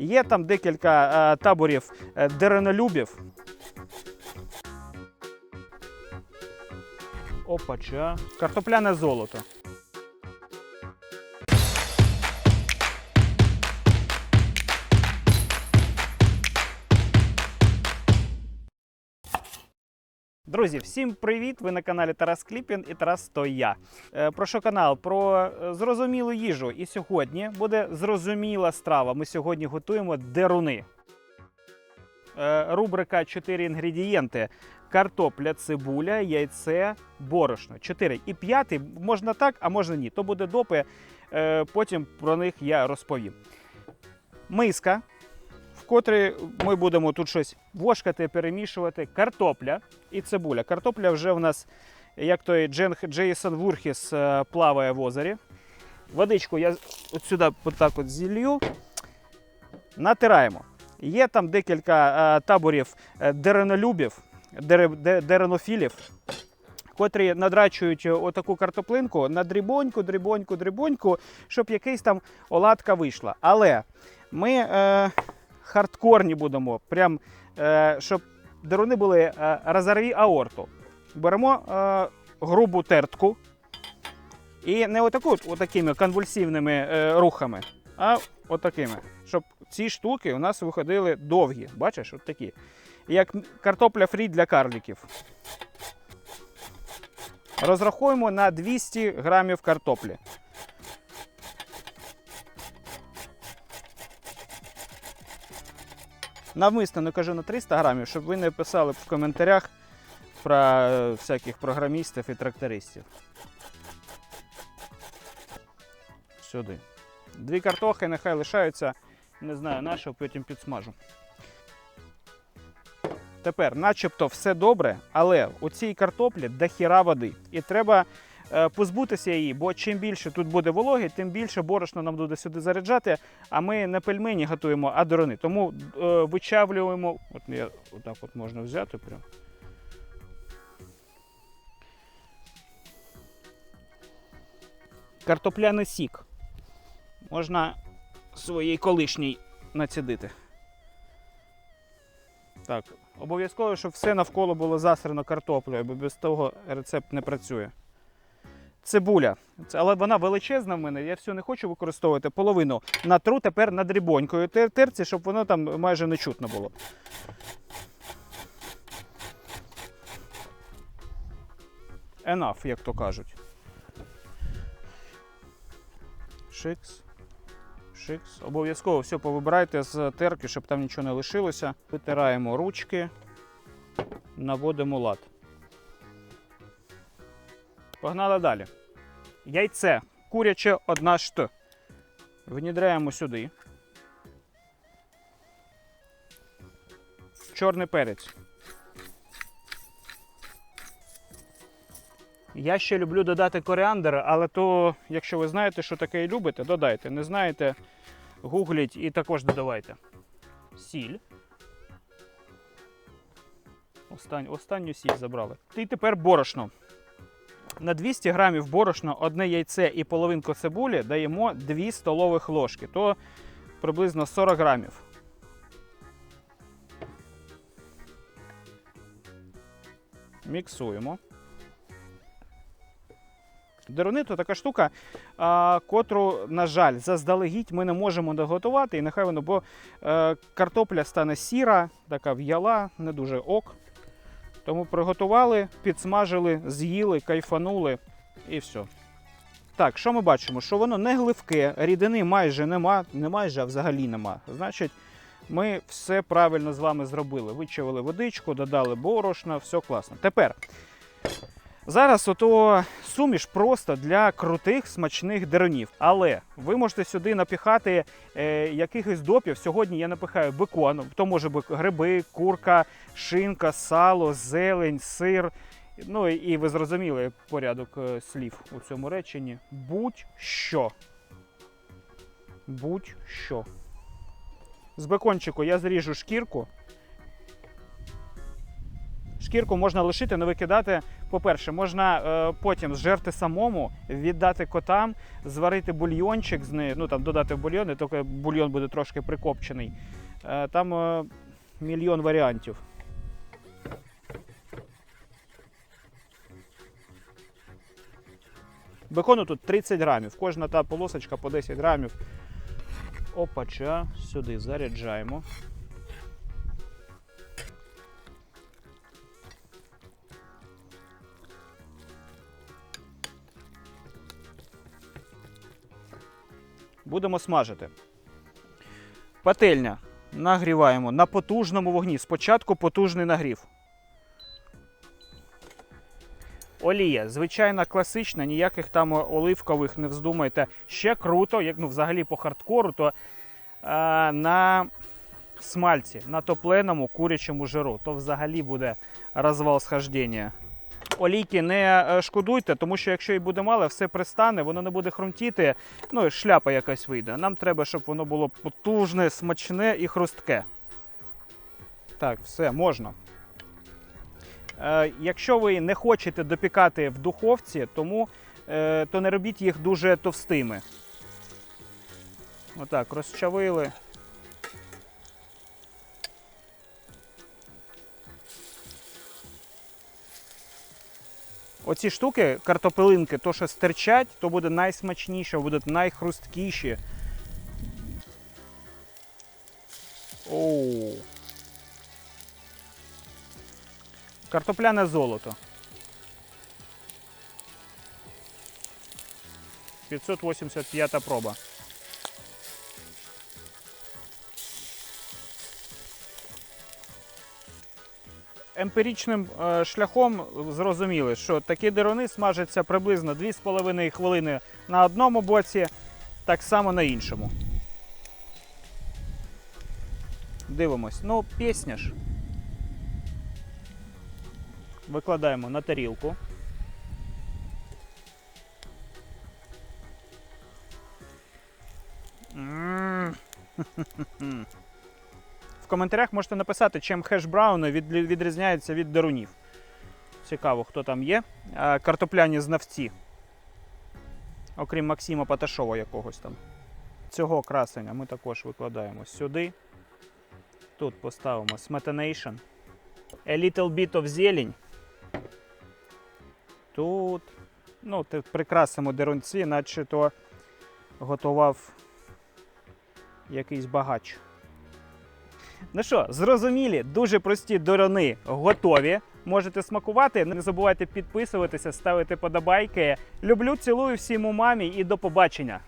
Є там декілька е, таборів е, деренолюбів. Опача. Картопляне золото. Друзі, всім привіт! Ви на каналі Тарас Кліпін і Тарас то я. Е, Про що канал? Про е, зрозумілу їжу. І сьогодні буде зрозуміла страва. Ми сьогодні готуємо деруни. Е, Рубрика 4 інгредієнти: картопля, цибуля, яйце, борошно. 4. І п'ятий можна так, а можна ні. То буде допи. Потім про них я розповім. Миска, в котрій ми будемо тут щось вошкати, перемішувати. Картопля і цибуля. Картопля вже в нас, як той Джен, Джейсон Вурхіс е, плаває в озері. Водичку я от сюди отак от зілью. Натираємо. Є там декілька е, таборів е, деренолюбів, дере, деренофілів, котрі надрачують отаку картоплинку на дрібоньку, дрібоньку, дрібоньку, щоб якийсь там оладка вийшла. Але ми е, хардкорні будемо, прям, е, щоб деруни були е, розорві аорту. Беремо е, грубу тертку і не отаку, отакими конвульсивними рухами, а отакими. Щоб ці штуки у нас виходили довгі. Бачиш, от такі. Як картопля фрі для карліків. Розрахуємо на 200 грамів картоплі. Навмисно не кажу на 300 грамів, щоб ви не писали в коментарях про е, всяких програмістів і трактористів. Сюди. Дві картохи нехай лишаються, не знаю на що, потім підсмажу. Тепер, начебто, все добре, але у цій картоплі дохіра води. І треба позбутися її, бо чим більше тут буде вологи, тим більше борошна нам буде сюди заряджати. А ми не пельмені готуємо, а дорони. Тому е, вичавлюємо. От я отак от можна взяти прям. Картопляний сік. Можна своїй колишній націдити. Так, обов'язково, щоб все навколо було засрано картоплею, бо без того рецепт не працює. Цибуля. Але вона величезна в мене, я всю не хочу використовувати. Половину натру тепер над дрібонькою тер- терці, щоб воно там майже не чутно було. Enough, як то кажуть. Шикс. Шикс. Обов'язково все повибирайте з терки, щоб там нічого не лишилося. Витираємо ручки, наводимо лад. Погнали далі. Яйце. Куряче одна шт. Внідряємо сюди. Чорний перець. Я ще люблю додати коріандр, але то, якщо ви знаєте, що таке і любите, додайте. Не знаєте, гугліть і також додавайте. Сіль. Остань, останню сіль забрали. І тепер борошно. На 200 грамів борошна, одне яйце і половинку цибулі даємо 2 столових ложки, то приблизно 40 грамів. Міксуємо. Деруни то така штука, а, котру, на жаль, заздалегідь ми не можемо доготувати, і нехай воно, бо е, картопля стане сіра, така в'яла, не дуже ок. Тому приготували, підсмажили, з'їли, кайфанули і все. Так, що ми бачимо? Що воно не гливке, рідини майже нема, не майже, а взагалі нема. Значить, ми все правильно з вами зробили. Вичавили водичку, додали борошна, все класно. Тепер. Зараз ото суміш просто для крутих смачних дерунів. Але ви можете сюди напіхати е, якихось допів. Сьогодні я напихаю бекон, то може бути гриби, курка, шинка, сало, зелень, сир. Ну і, і ви зрозуміли порядок е, слів у цьому реченні. Будь-що. Будь-що. З бекончику я зріжу шкірку. шкірку можна лишити, не викидати. По-перше, можна е, потім зжерти самому, віддати котам, зварити бульйончик з нею, ну там додати в бульйон, і тільки бульйон буде трошки прикопчений. Е, там е, мільйон варіантів. Бекону тут 30 грамів. Кожна та полосочка по 10 грамів. Опача, сюди заряджаємо. Будемо смажити. Пательня нагріваємо на потужному вогні. Спочатку потужний нагрів. Олія, звичайна класична, ніяких там оливкових не вздумайте. Ще круто, як ну, взагалі по хардкору, то е, на смальці, на топленому курячому жиру, то взагалі буде розвал схождення. Олійки не е, шкодуйте, тому що якщо і буде мало, все пристане, воно не буде хрумтіти, ну і шляпа якась вийде. Нам треба, щоб воно було потужне, смачне і хрустке. Так, все, можна. Е, якщо ви не хочете допікати в духовці, тому, е, то не робіть їх дуже товстими. Отак, розчавили. Оці штуки, картопелинки, то що стирчать, то буде найсмачніше, будуть найхрусткіші. Оу. Картопляне золото. 585 проба. Емпіричним е, шляхом зрозуміли, що такі деруни смажаться приблизно 2,5 хвилини на одному боці, так само на іншому. Дивимось. Ну, пісня ж. Викладаємо на тарілку. М. Коментарях можете написати, чим хеш-брауни від- відрізняються від дарунів. Цікаво, хто там є. Картопляні знавці. Окрім Максима Паташова якогось там. Цього красення ми також викладаємо сюди. Тут поставимо сметанейшн. A little bit of зелень. Тут. Ну, прикрасимо дерунці, наче то готував якийсь багач. Ну що, зрозумілі, дуже прості дорони готові. Можете смакувати. Не забувайте підписуватися, ставити подобайки. Люблю, цілую всім у мамі і до побачення.